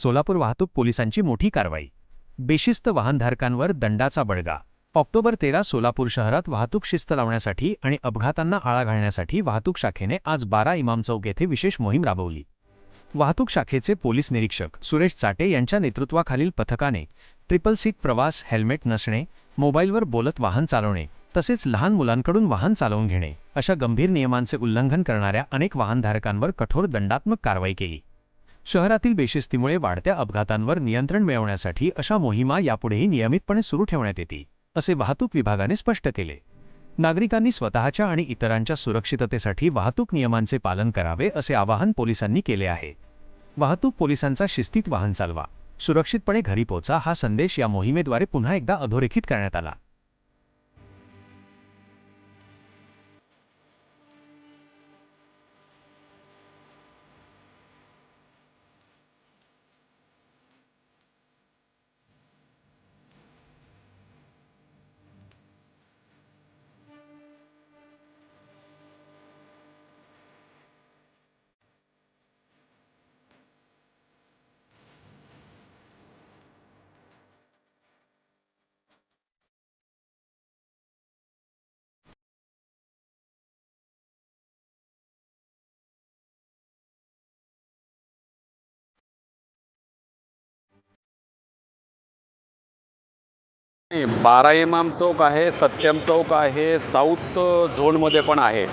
सोलापूर वाहतूक पोलिसांची मोठी कारवाई. बेशिस्त वाहनधारकांवर दंडाचा बळगा. ऑक्टोबर तेरा सोलापूर शहरात वाहतूक शिस्त लावण्यासाठी आणि अपघातांना आळा घालण्यासाठी वाहतूक शाखेने आज बारा इमाम चौक येथे विशेष मोहीम राबवली. वाहतूक शाखेचे पोलीस निरीक्षक सुरेश चाटे यांच्या नेतृत्वाखालील पथकाने ट्रिपल सीट प्रवास हेल्मेट नसणे मोबाईलवर बोलत वाहन चालवणे तसेच लहान मुलांकडून वाहन चालवून घेणे अशा गंभीर नियमांचे उल्लंघन करणाऱ्या अनेक वाहनधारकांवर कठोर दंडात्मक कारवाई केली. शहरातील बेशिस्तीमुळे वाढत्या अपघातांवर नियंत्रण मिळवण्यासाठी अशा मोहिमा यापुढेही नियमितपणे सुरू ठेवण्यात येतील असे वाहतूक विभागाने स्पष्ट केले. नागरिकांनी स्वतःच्या आणि इतरांच्या सुरक्षिततेसाठी वाहतूक नियमांचे पालन करावे असे आवाहन पोलिसांनी केले आहे. वाहतूक पोलिसांचा शिस्तीत वाहन चालवा सुरक्षितपणे घरी पोचा हा संदेश या मोहिमेद्वारे पुन्हा एकदा अधोरेखित करण्यात आला. नाही, बारा इमाम चौक आहे सत्यम चौक आहे साऊथ झोनमध्ये पण आहे.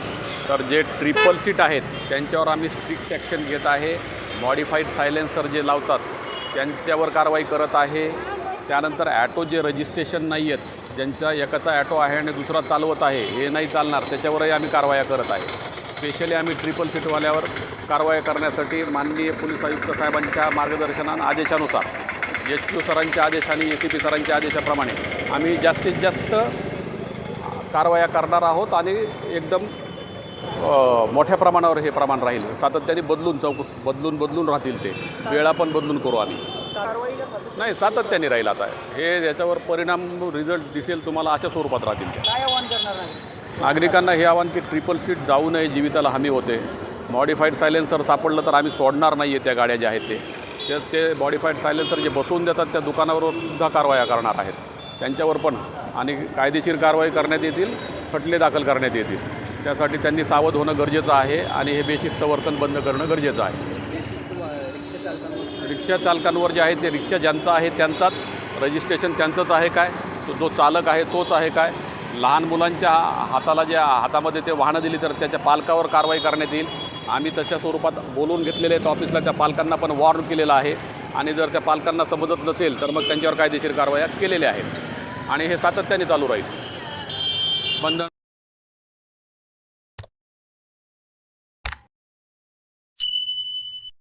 तर जे ट्रिपल सीट आहेत त्यांच्यावर आम्ही स्ट्रिक्ट ॲक्शन घेत आहे. मॉडिफाईड सायलेन्सर जे लावतात त्यांच्यावर कारवाई करत आहे. त्यानंतर ॲटो जे रजिस्ट्रेशन नाही आहेत ज्यांचा एकाचा ॲटो आहे आणि दुसरा चालवत आहे हे नाही चालणार. त्याच्यावरही आम्ही कारवाया करत आहे. स्पेशली आम्ही ट्रिपल सीटवाल्यावर कारवाया करण्यासाठी माननीय पोलीस आयुक्त साहेबांच्या मार्गदर्शनानं आदेशानुसार एच क्यू सरांच्या आदेशाने ए सी पी सरांच्या आदेशाप्रमाणे आम्ही जास्तीत जास्त कारवाया करणार आहोत आणि एकदम मोठ्या प्रमाणावर हे प्रमाण राहील. सातत्याने बदलून चौक बदलून बदलून राहतील ते. वेळा पण बदलून करू आम्ही. नाही सातत्याने राहील आता. हे याच्यावर परिणाम रिझल्ट दिसेल तुम्हाला अशा स्वरूपात राहतील नागरिकांना हे आव्हान की ट्रिपल सीट जाऊ नये जीविताला हमी होते. मॉडिफाईड सायलेन्सर सापडलं तर आम्ही सोडणार नाही आहे त्या गाड्या ज्या आहेत ते. ते ते मॉडिफाईड सायलेन्सर जे बसवून देतात त्या दुकानावर सुद्धा कारवाया करणार आहेत. त्यांच्यावर पण आणि कायदेशीर कारवाई करण्यात येतील खटले दाखल करण्यात येतील. त्यासाठी त्यांनी सावध होणं गरजेचं आहे आणि हे बेशिस्त वर्तन बंद करणं गरजेचं आहे. रिक्षा रिक्षा चालकांवर जे आहे ते रिक्षा ज्यांचं आहे त्यांचाच रजिस्ट्रेशन त्यांचंच आहे काय? तो जो चालक आहे तोच आहे काय? लहान मुलांच्या हाताला ज्या हातामध्ये ते वाहनं दिली तर त्याच्या पालकावर कारवाई करण्यात येईल. आम्ही तशा स्वरूपात बोलवून घेतलेले आहेत ऑफिसला. त्या पालकांना पण वॉर्न केलेलं आहे. आणि जर त्या पालकांना समजत नसेल तर मग त्यांच्यावर कायदेशीर कारवाया केलेल्या आहेत. आणि हे सातत्याने चालू राहील. बंधन